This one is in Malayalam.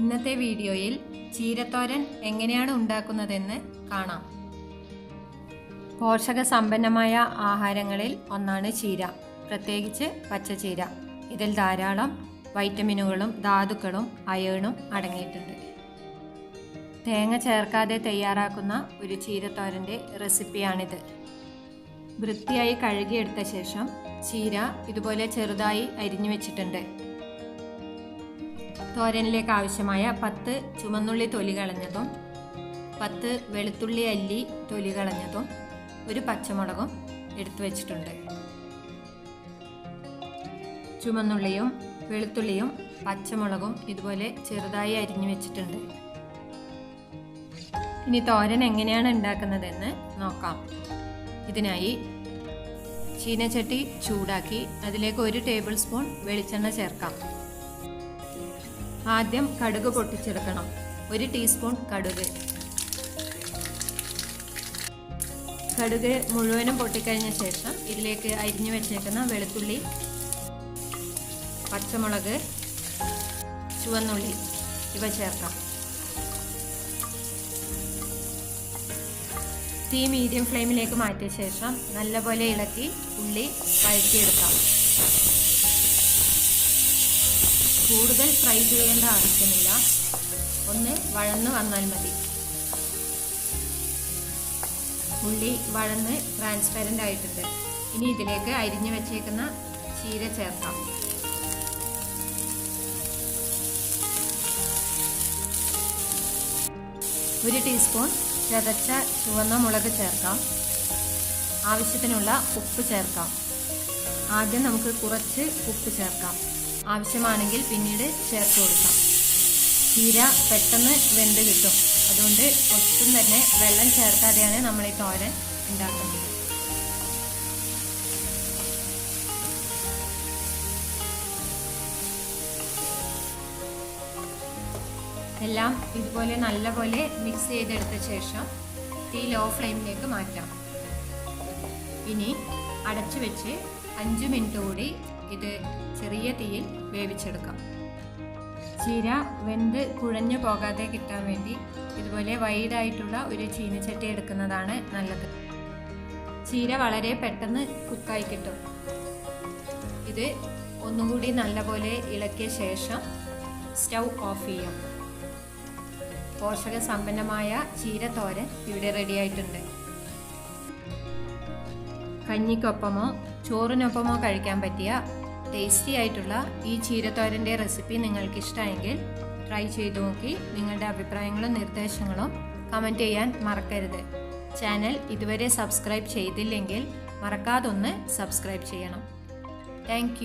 ഇന്നത്തെ വീഡിയോയിൽ ചീരത്തോരൻ എങ്ങനെയാണ് ഉണ്ടാക്കുന്നതെന്ന് കാണാം. പോഷക സമ്പന്നമായ ആഹാരങ്ങളിൽ ഒന്നാണ് ചീര പ്രത്യേകിച്ച് പച്ചച്ചീര. ഇതിൽ ധാരാളം വൈറ്റമിനുകളും ധാതുക്കളും അയേണും അടങ്ങിയിട്ടുണ്ട്. തേങ്ങ ചേർക്കാതെ തയ്യാറാക്കുന്ന ഒരു ചീരത്തോരന്റെ റെസിപ്പിയാണിത്. വൃത്തിയായി കഴുകിയെടുത്ത ശേഷം ചീര ഇതുപോലെ ചെറുതായി അരിഞ്ഞു വെച്ചിട്ടുണ്ട്. തോരനിലേക്ക് ആവശ്യമായ പത്ത് ചുമന്നുള്ളി തൊലി കളഞ്ഞതും പത്ത് വെളുത്തുള്ളി അല്ലി തൊലി കളഞ്ഞതും ഒരു പച്ചമുളകും എടുത്തു വച്ചിട്ടുണ്ട്. ചുമന്നുള്ളിയും വെളുത്തുള്ളിയും പച്ചമുളകും ഇതുപോലെ ചെറുതായി അരിഞ്ഞു വെച്ചിട്ടുണ്ട്. ഇനി തോരൻ എങ്ങനെയാണ് ഉണ്ടാക്കുന്നതെന്ന് നോക്കാം. ഇതിനായി ചീനച്ചട്ടി ചൂടാക്കി അതിലേക്ക് ഒരു ടേബിൾ സ്പൂൺ വെളിച്ചെണ്ണ ചേർക്കാം. ആദ്യം കടുക് പൊട്ടിച്ചെടുക്കണം. ഒരു ടീസ്പൂൺ കടുക്. കടുക് മുഴുവനും പൊട്ടിക്കഴിഞ്ഞ ശേഷം ഇതിലേക്ക് അരിഞ്ഞു വെച്ചേക്കുന്ന വെളുത്തുള്ളി പച്ചമുളക് ചുവന്നുള്ളി ഇവ ചേർക്കാം. തീ മീഡിയം ഫ്ലെയിമിലേക്ക് മാറ്റിയ ശേഷം നല്ലപോലെ ഇളക്കി ഉള്ളി വഴറ്റിയെടുക്കാം. കൂടുതൽ ഫ്രൈ ചെയ്യേണ്ട ആവശ്യമില്ല. ഒന്ന് വഴന്ന് വന്നാൽ മതി. ഉള്ളി വഴന്ന് ട്രാൻസ്പെറന്റ് ആയിട്ടുണ്ട്. ഇനി ഇതിലേക്ക് അരിഞ്ഞു വെച്ചേക്കുന്ന ചീര ചേർക്കാം. ഒരു ടീസ്പൂൺ ചതച്ച ചുവന്ന മുളക് ചേർക്കാം. ആവശ്യത്തിനുള്ള ഉപ്പ് ചേർക്കാം. ആദ്യം നമുക്ക് കുറച്ച് ഉപ്പ് ചേർക്കാം. ആവശ്യമാണെങ്കിൽ പിന്നീട് ചേർത്ത് കൊടുക്കാം. ചീര പെട്ടെന്ന് വെന്ത് കിട്ടും. അതുകൊണ്ട് ഒട്ടും തന്നെ വെള്ളം ചേർക്കാതെയാണ് നമ്മൾ ഈ തോരൻ ഉണ്ടാക്കുന്നത്. എല്ലാം ഇതുപോലെ നല്ലപോലെ മിക്സ് ചെയ്തെടുത്ത ശേഷം തീ ലോ ഫ്ലെയിമിലേക്ക് മാറ്റാം. ഇനി അടച്ചു വെച്ച് അഞ്ച് മിനിറ്റ് കൂടി ഇത് ചെറിയ തീയിൽ വേവിച്ചെടുക്കാം. ചീര വെന്ത് കുഴഞ്ഞു പോകാതെ കിട്ടാൻ വേണ്ടി ഇതുപോലെ വൈഡായിട്ടുള്ള ഒരു ചീനച്ചട്ടി എടുക്കുന്നതാണ് നല്ലത്. ചീര വളരെ പെട്ടെന്ന് കുക്കായി കിട്ടും. ഇത് ഒന്നുകൂടി നല്ലപോലെ ഇളക്കിയ ശേഷം സ്റ്റൗ ഓഫ് ചെയ്യാം. പോഷക സമ്പന്നമായ ചീരത്തോരൻ ഇവിടെ റെഡിയായിട്ടുണ്ട്. കഞ്ഞിക്കൊപ്പമോ ചോറിനൊപ്പമോ കഴിക്കാൻ പറ്റിയ ടേസ്റ്റി ആയിട്ടുള്ള ഈ ചീരത്തോരന്റെ റെസിപ്പി നിങ്ങൾക്ക് ഇഷ്ടമെങ്കിൽ ട്രൈ ചെയ്തു നോക്കി നിങ്ങളുടെ അഭിപ്രായങ്ങളും നിർദ്ദേശങ്ങളും കമന്റ് ചെയ്യാൻ മറക്കരുത്. ചാനൽ ഇതുവരെ സബ്സ്ക്രൈബ് ചെയ്തില്ലെങ്കിൽ മറക്കാതൊന്ന് സബ്സ്ക്രൈബ് ചെയ്യണം. താങ്ക്